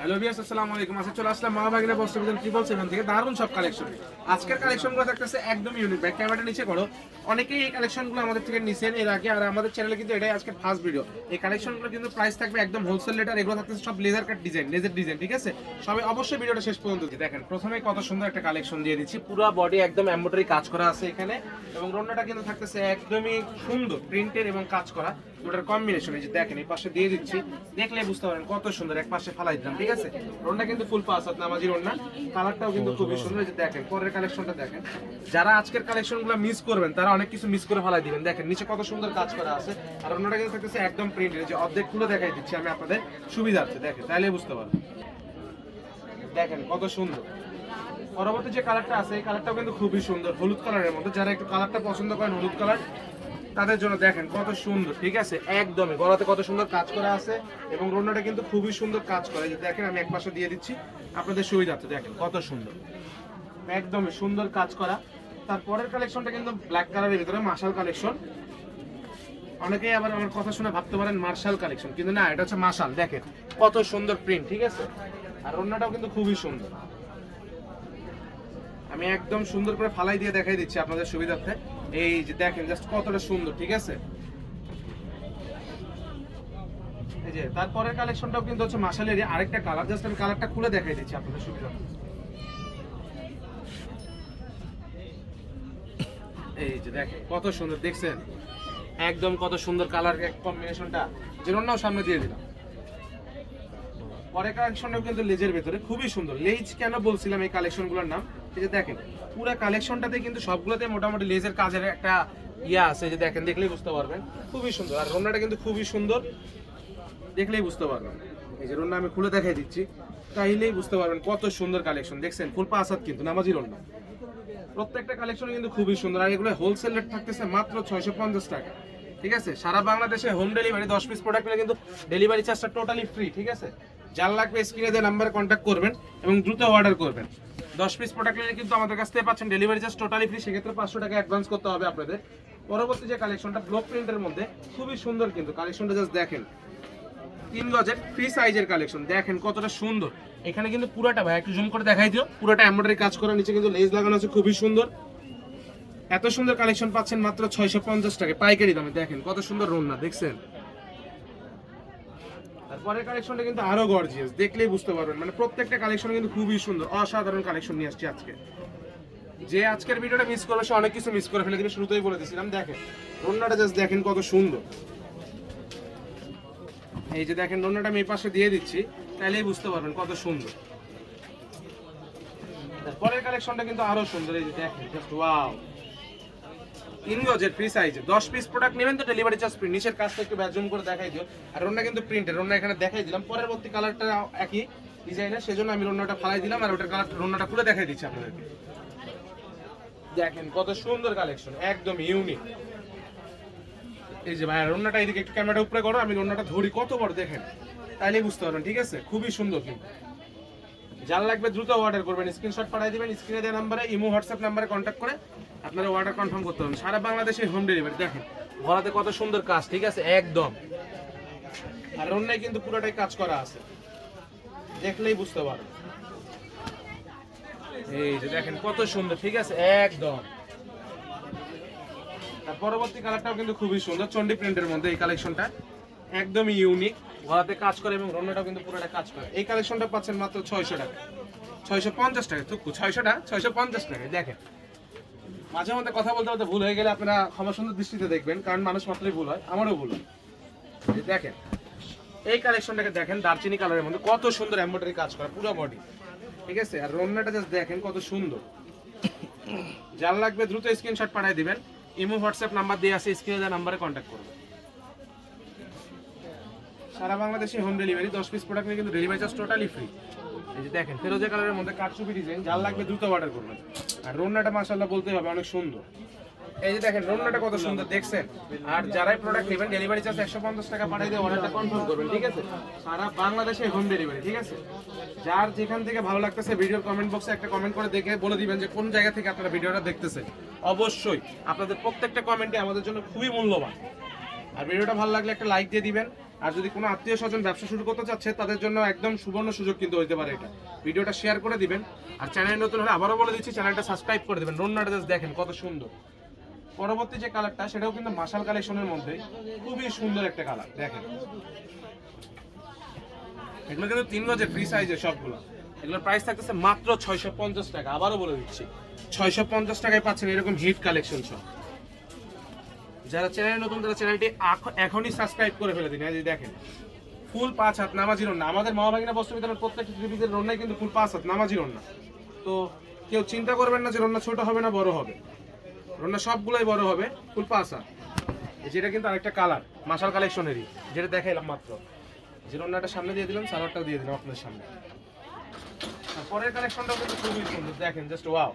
Hello বিয়াস আসসালামু আলাইকুম। আচ্ছা চলে আসলাম মা ভাগিনা বস্ত্র বিধান ট্রিপল সেভেন থেকে? দারুণ সব কালেকশন আজকের কালেকশনগুলো থাকতেছে একদম ইউনিক ব্যাক ক্যামেরাটা নিচে করো। অনেকেই এই কালেকশনগুলো আমাদের থেকে নিছেন এর আগে, আর আমাদের চ্যানেলে কিন্তু এটাই আজকে ফার্স্ট ভিডিও এই কালেকশনগুলো কিন্তু প্রাইস থাকবে একদম হোলসেল রেট আর এগুলো থাকতেছে সব laser cut design laser design ঠিক আছে? সবাই অবশ্যই ভিডিওটা শেষ পর্যন্ত দেখেন। প্রথমে কত সুন্দর একটা কালেকশন দিয়ে দিচ্ছি। পুরো বডি একদম এমব্রয়ডারি কাজ করা আছে এখানে। এবং রন্নাটা কিন্তু থাকতেছে একদমই সুন্দর প্রিন্টের এবং কাজ করা। দুটার কম্বিনেশন এই যে দেখেন এই পাশে দিয়ে দিচ্ছি। দেখলে বুঝতে পারেন কত সুন্দর এক পাশে ফালাই দিলাম ঠিক আছে? রন্না কিন্তু ফুল পাস আছে নামাজি রন্না কালারটাও কিন্তু খুবই সুন্দর যে দেখেন পরের কালেকশনটা দেখেন। যারা আজকের কালেকশনগুলো মিস করবেন তারা অনেক কিছু মিস করে ফালাই দিবেন। দেখেন নিচে কত সুন্দর কাজ করা আছে আর রন্নাটা কিন্তু থাকতেছে একদম প্রিন্টের যে অর্ধেক খুলে দেখাই দিচ্ছি আমি আপনাদের সুবিধার্থে দেখেন তাইলে বুঝতে পারবেন। দেখেন কত সুন্দর। পরবর্তী যে কালারটা আছে এই কালারটাও কিন্তু খুবই সুন্দর হলুদ কালারের মধ্যে। যারা একটু কালারটা পছন্দ করেন হলুদ কালার তাদের জন্য দেখেন কত সুন্দর। ঠিক আছে? একদমই। গলাতে কত সুন্দর কাজ করা আছে এবং রোনাটা কিন্তু খুবই সুন্দর কাজ করে। দেখেন, আমি এক পাশে দিয়ে দিচ্ছি। আপনাদের সুবিধার্থে দেখেন কত সুন্দর। একদমই সুন্দর কাজ করা। তারপরের কালেকশনটা কিন্তু ব্ল্যাক কালারের ভিতরে মার্শাল কালেকশন অনেকেই আবার আমার কথা শুনে ভাবতে পারেন মার্শাল কালেকশন কিন্তু না, এটা হচ্ছে মার্শাল দেখেন। কত সুন্দর প্রিন্ট ঠিক আছে? আর অন্যটাও কিন্তু খুবই সুন্দর। আমি একদম সুন্দর করে ফালাই দিয়ে দেখাই দিচ্ছি আপনাদের সুবিধার্থে। এই যে দেখেন জাস্ট কতটা সুন্দর, ঠিক আছে? এই যে, তারপরের কালেকশনটাও কিন্তু হচ্ছে মাসালেরই আরেকটা কালার জাস্ট আমি কালারটা খুলে দেখাই দিচ্ছি আপনাদের সুবিধা এই যে দেখেন, কত সুন্দর, দেখছেন? একদম কত সুন্দর কালার এক কম্বিনেশনটা যেরকম সামনে দিয়ে দিলাম। পরের কালেকশনটাও কিন্তু লেজের ভেতরে, খুবই সুন্দর। লেজ কেন বলছিলাম এই কালেকশনগুলোর নাম? এই যে দেখেন, পুরো কালেকশনটাতে কিন্তু সবগুলোতে মোটামুটি লেজের কাজের একটা ইয়া আছে যে দেখেন, দেখলেই বুঝতে পারবেন। খুবই সুন্দর। আর রোনাটা কিন্তু খুবই সুন্দর। দেখলেই বুঝতে পারবেন। এই যে রোনা আমি খুলে দেখাই দিচ্ছি। তাইলেই বুঝতে পারবেন কত সুন্দর কালেকশন দেখছেন, ফুল পাসাদ কিন্তু নামাজি রোনা প্রত্যেকটা কালেকশন কিন্তু খুবই সুন্দর। আর এগুলো হোলসেল রেট থাকতেছে মাত্র ছয়শো পঞ্চাশ টাকা। ঠিক আছে? সারা বাংলাদেশে হোম ডেলিভারি দশ পিস প্রোডাক্ট কিন্তু ডেলিভারি চার্জটা টোটালি ফ্রি ঠিক আছে? যার লাগবে স্ক্রিনে দেওয়া নাম্বারে কন্ট্যাক্ট করবেন এবং দ্রুত অর্ডার করবেন। দশ পিস প্রোডাক্ট নিলে কিন্তু আমাদের কাছ থেকে পাচ্ছেন ডেলিভারি চার্জ টোটালি ফ্রি সেক্ষেত্রে পাঁচশো টাকা অ্যাডভান্স করতে হবে আপনাদের। পরবর্তী যে কালেকশনটা ব্লক প্রিন্টের মধ্যে, খুবই সুন্দর কিন্তু কালেকশনটা জাস্ট দেখেন। তিন গজের ফ্রি সাইজের কালেকশন দেখেন কতটা সুন্দর। এখানে কিন্তু পুরোটা, ভাই, একটু জুম করে দেখাই দিও। পুরোটা এমব্রয়ডারি কাজ করা, নিচে কিন্তু লেজ লাগানো আছে, খুবই সুন্দর। এত সুন্দর কালেকশন পাচ্ছেন মাত্র ছয়শো পঞ্চাশ টাকা পাইকারি দামে, দেখেন কত সুন্দর রোনা দেখছেন? তারপরের কালেকশনটা কিন্তু আরও গর্জিয়াস দেখলেই বুঝতে পারবেন। মানে প্রত্যেকটা কালেকশন কিন্তু খুবই সুন্দর, অসাধারণ কালেকশন নিয়ে আসছি আজকে। যে আজকের ভিডিওটা মিস করবে, সে অনেক কিছু মিস করে ফেলে কিন্তু শুরুতেই বলে দিয়েছিলাম, দেখেন রোনাটা জাস্ট দেখেন কত সুন্দর। এই যে দেখেন রোনাটা আমি পাশে দিয়ে দিচ্ছি তাহলেই বুঝতে পারবেন কত সুন্দর। পরের কালেকশনটা কিন্তু আরও সুন্দর, এই যে দেখেন জাস্ট ওয়াও তিন গজের ফ্রি সাইজে দশ পিস প্রোডাক্ট নেবেন তো ডেলিভারি চার্জ ফ্রি নিচের কাজটা একটু ব্যাজুম করে দেখাই দিও। আর রোনা কিন্তু প্রিন্টের রোনা এখানে দেখাই দিলাম। পরবর্তী কালারটা একই ডিজাইনের সেজন্য আমি রোনাটা ফালাই দিলাম আর ওটার কালার রোনাটা খুলে দেখাই দিচ্ছি আপনাদেরকে। দেখেন কত সুন্দর কালেকশন একদম ইউনিক এই যে ভাই রোনাটা এদিকে একটু ক্যামেরাটা উপরে করো, আমি রোনাটা ধরি। কত বড় দেখেন? তাইলেই বুঝতে পারবেন, ঠিক আছে? খুবই সুন্দর কিন্তু। যার লাগবে দ্রুত অর্ডার করবেন। স্ক্রিনশট পাঠিয়ে দিবেন স্ক্রিনে দেওয়া নাম্বারে ইমো হোয়াটসঅ্যাপ নাম্বারে কন্ট্যাক্ট করে আপনারা অর্ডার কনফার্ম করতে হবে। সারা বাংলাদেশে হোম ডেলিভারি দেখেন। গলাতে কত সুন্দর কাজ, ঠিক আছে? একদম। আর অন্যায় কিন্তু পুরোটাই কাজ করা আছে। দেখলেই বুঝতে পারবেন। এই যে দেখেন, কত সুন্দর, ঠিক আছে? একদম। পরবর্তী কালারটাও কিন্তু খুবই সুন্দর চন্ডি প্রিন্টের মধ্যে এই কালেকশনটা একদমই ইউনিক গলাতে কাজ করে এবং রন্নাটাও কিন্তু পুরোটা কাজ করে। এই কালেকশনটা পাচ্ছেন মাত্র ছয়শো টাকা। ছয়শো পঞ্চাশ টাকা, থুকু ছয়শোটা ছয়শো পঞ্চাশ টাকা। দেখেন, মাঝে মধ্যে কথা বলতে বলতে ভুল হয়ে গেলে আপনারা ক্ষমা সুন্দর দৃষ্টিতে দেখবেন, কারণ মানুষ মাত্রই ভুল হয়, আমারও ভুল হয়। দেখেন, এই কালেকশনটাকে দেখেন, দারচিনি কালারের মধ্যে কত সুন্দর এমব্রয়ডারি কাজ করা, পুরো বডি ঠিক আছে? আর রন্নাটা জাস্ট দেখেন কত সুন্দর। যার লাগবে দ্রুত স্ক্রিনশট পাঠিয়ে দিবেন। ইমো, হোয়াটসঅ্যাপ নাম্বার দিয়ে আছে স্ক্রিনে দেওয়া নাম্বারে কন্ট্যাক্ট করবেন। সারা বাংলাদেশে হোম ডেলিভারি দশ পিস প্রোডাক্ট নিয়ে কিন্তু ডেলিভারি চার্জ টোটালি ফ্রি এই যে দেখেন, ফেরোজা কালারের মধ্যে কাটচুপি ডিজাইন যার লাগবে দ্রুত অর্ডার করবেন। আর রোনাটা মাসাল্লাহ বলতে হবে, অনেক সুন্দর। এই যে দেখেন রোনাটা কত সুন্দর, দেখছেন? আর যারাই প্রোডাক্ট নেবেন ডেলিভারি চার্জ একশো পঞ্চাশ টাকা পাঠিয়ে দিয়ে অর্ডারটা কনফার্ম করবেন, ঠিক আছে? সারা বাংলাদেশে হোম ডেলিভারি ঠিক আছে? যার যেখান থেকে ভালো লাগতেছে ভিডিওর কমেন্ট বক্সে একটা কমেন্ট করে দেখে বলে দিবেন যে কোন জায়গা থেকে আপনারা ভিডিওটা দেখতেছেন। অবশ্যই, আপনাদের প্রত্যেকটা কমেন্টে আমাদের জন্য খুবই মূল্যবান। আর ভিডিওটা ভালো লাগলে একটা লাইক দিয়ে দিবেন। আর যদি কোনো আত্মীয় স্বজন ব্যবসা শুরু করতে চাচ্ছে, তাদের জন্য একদম সুবর্ণ সুযোগ কিন্তু হইতে পারে এটা। ভিডিওটা শেয়ার করে দিবেন। আর চ্যানেল নতুন হলে আবারও বলে দিচ্ছি চ্যানেলটা সাবস্ক্রাইব করে দিবেন। রন্নাটা দেখেন কত সুন্দর। পরবর্তী যে কালারটা সেটাও কিন্তু মাশাল কালেকশনের মধ্যে। খুবই সুন্দর একটা কালার দেখেন। এগুলো কিন্তু তিন গজের ফ্রি সাইজের সবগুলো। এগুলোর প্রাইস থাকতেছে মাত্র ছয়শো পঞ্চাশ টাকা। আবারও বলে দিচ্ছি, ছয়শো পঞ্চাশ টাকায় পাচ্ছেন এরকম হিট কালেকশন সব। যারা চ্যানেল নতুন, তারা চ্যানেলটি এখনই সাবস্ক্রাইব করে ফেলে দিন। এই দেখেন ফুল পাঁচ হাত নামাজি রন্না আমাদের মহাভাগিনা বস্ত্র বিতরণের প্রত্যেকটা ত্রিভিজের রন্নাই কিন্তু ফুল পাঁচ হাত নামাজি রন্না তো কেউ চিন্তা করবেন না যে রন্না ছোট হবে না বড় হবে। রন্না সবগুলোই বড় হবে ফুল পাঁচ হাত। যেটা কিন্তু আরেকটা কালার মাসাল কালেকশনেরই যেটা দেখাইলাম মাত্র। যে রন্নাটা সামনে দিয়ে দিলাম, সালোয়ারটাও দিয়ে দিলাম আপনাদের সামনে। পরের কালেকশনটাও কিন্তু খুবই সুন্দর। দেখেন জাস্ট ওয়াও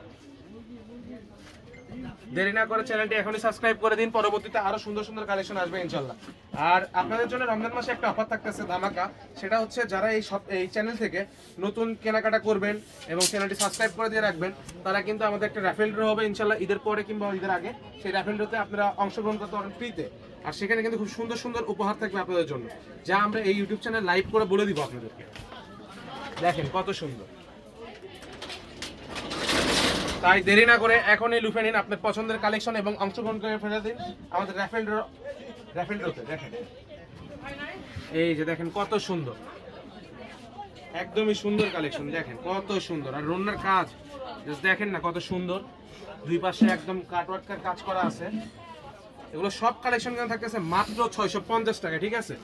দেরি না করে চ্যানেলটি এখনই সাবস্ক্রাইব করে দিন, পরবর্তীতে আরও সুন্দর সুন্দর কালেকশন আসবে ইনশাল্লাহ। আর আপনাদের জন্য রমজান মাসে একটা অফার থাকতেছে ধামাকা, সেটা হচ্ছে যারা এই সব এই চ্যানেল থেকে নতুন কেনাকাটা করবেন এবং চ্যানেলটি সাবস্ক্রাইব করে দিয়ে রাখবেন, তারা কিন্তু আমাদের একটা র্যাফেল ড্র হবে ইনশাল্লাহ ঈদের পরে কিংবা ঈদের আগে। সেই র্যাফেল ড্রতে আপনারা অংশগ্রহণ করতে পারেন ফ্রিতে আর সেখানে কিন্তু খুব সুন্দর সুন্দর উপহার থাকবে আপনাদের জন্য, যা আমরা এই ইউটিউব চ্যানেল লাইভ করে বলে দিব আপনাদেরকে। দেখেন কত সুন্দর। তাই দেরি না করে এখনই লুফে নিন আপনার পছন্দের কালেকশন এবং অংশগ্রহণ করে ফেলে দিন। আমাদের র্যাফেল ড্রতে দেখেন। এই যে দেখেন কত সুন্দর। একদমই সুন্দর কালেকশন দেখেন কত সুন্দর। আর রন্নার কাজ দেখেন না কত সুন্দর। দুই পাশে একদম কাটওয়ার্কের কাজ করা আছে। এগুলো সব কালেকশন কেন থাকতেছে? মাত্র ছয়শো পঞ্চাশ টাকা, ঠিক আছে?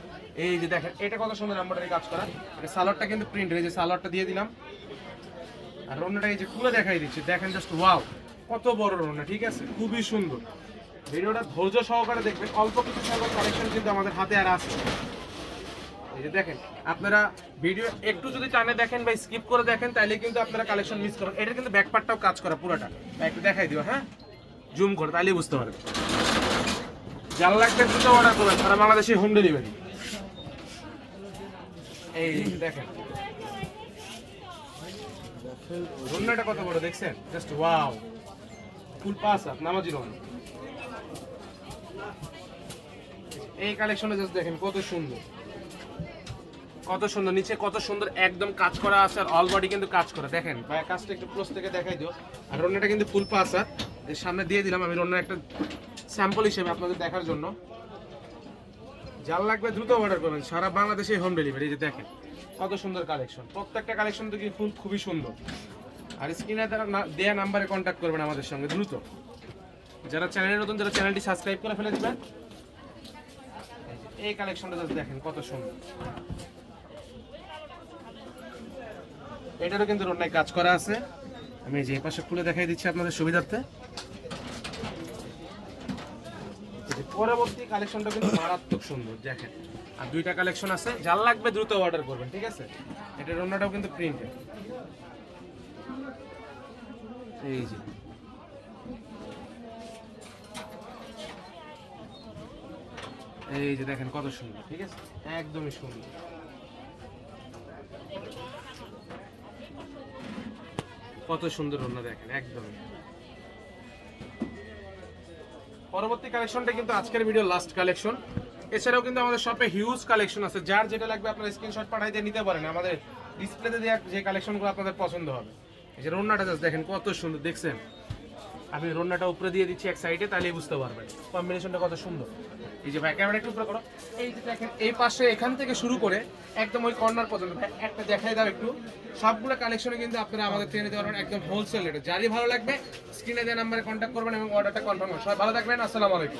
এই যে দেখেন, এটা কত সুন্দর এমব্রয়ডারি কাজ করা। সালোয়ারটা কিন্তু প্রিন্ট এই যে সালোয়ারটা দিয়ে দিলাম। আর এই যে খুলে দেখাই দিচ্ছি। দেখেন জাস্ট ওয়াও কত বড় রোনা ঠিক আছে? খুবই সুন্দর। ভিডিওটা ধৈর্য সহকারে দেখবেন। অল্প কিছু সংখ্যক কালেকশন কিন্তু আমাদের হাতে আর আছে। এই যে দেখেন, আপনারা ভিডিও একটু যদি টানে দেখেন বা স্কিপ করে দেখেন, তাহলে কিন্তু আপনারা কালেকশন মিস করেন। এটা কিন্তু ব্যাকপার্টটাও কাজ করা পুরোটা। একটু দেখাই দিও হ্যাঁ? জুম করে, তাহলেই বুঝতে পারবেন। যার লাগবে দুটো অর্ডার করবেন সারা বাংলাদেশে হোম ডেলিভারি এই দেখেন। রন্নাটা কত বড় দেখছেন? জাস্ট ওয়াও ফুল পাস আপ নামাজি রন এই কালেকশনে জাস্ট দেখেন কত সুন্দর। কত সুন্দর, নিচে কত সুন্দর একদম কাজ করা আছে আর অল বডি কিন্তু কাজ করা। দেখেন ভাই কাজটা একটু ক্লোজ থেকে দেখাই দিও। আর রন্নাটা কিন্তু ফুল পাস আর। সামনে দিয়ে দিলাম, আমি রন্নার একটা স্যাম্পল হিসেবে আপনাদের দেখার জন্য। যার লাগবে দ্রুত অর্ডার করবেন। সারা বাংলাদেশে হোম ডেলিভারি যে দেখেন, কত সুন্দর কালেকশন প্রত্যেকটা কালেকশন থেকে ফুল খুবই সুন্দর। আর স্ক্রিনে দেওয়া নাম্বারে কন্ট্যাক্ট করবেন আমাদের সঙ্গে, দ্রুত। যারা চ্যানেলে নতুন, যারা চ্যানেলটি সাবস্ক্রাইব করে ফেলে দিবেন, এই কালেকশনটা জাস্ট দেখেন, কত সুন্দর। এটারও কিন্তু রন্যায় কাজ করা আছে। আমি যে পাশে খুলে দেখাই দিচ্ছি আপনাদের সুবিধার্থে এই যে পরবর্তী কালেকশনটা কিন্তু মারাত্মক সুন্দর, দেখেন। আর দুইটা কালেকশন আছে, যার লাগবে দ্রুত অর্ডার করবেন, ঠিক আছে? এটা রন্নাটাও কিন্তু প্রিন্টেড এই যে। এই যে দেখেন কত সুন্দর, ঠিক আছে? একদমই সুন্দর। কত সুন্দর রন্না দেখেন, একদমই। পরবর্তী কালেকশনটা কিন্তু আজকের ভিডিও লাস্ট কালেকশন এছাড়াও কিন্তু আমাদের শপে হিউজ কালেকশন আছে। যার যেটা লাগবে আপনারা স্ক্রিনশট পাঠাই দিয়ে নিতে পারেন। আমাদের ডিসপ্লেতে দেওয়া যে কালেকশনগুলো আপনাদের পছন্দ হবে। এই যে রন্নাটা জাস্ট দেখেন, কত সুন্দর, দেখছেন? আমি রন্নাটা উপরে দিয়ে দিচ্ছি এক সাইডে তাহলে বুঝতে পারবেন। কম্বিনেশনটা কত সুন্দর। এই যে ভাই ক্যামেরা একটু উপরে করো। এই যে দেখেন, এই পাশে এখান থেকে শুরু করে একদম ওই কর্নার পর্যন্ত। ভাই, একটা দেখাই দাও একটু। সবগুলো কালেকশনে কিন্তু আপনারা আমাদের ট্রেনে দেওয়ার পারবেন একদম হোলসেল রেটে যারই ভালো লাগবে স্ক্রিনে দেওয়া নাম্বারে কন্ট্যাক্ট করবেন এবং অর্ডারটা কনফার্ম সবাই ভালো থাকবেন, আসসালামু আলাইকুম।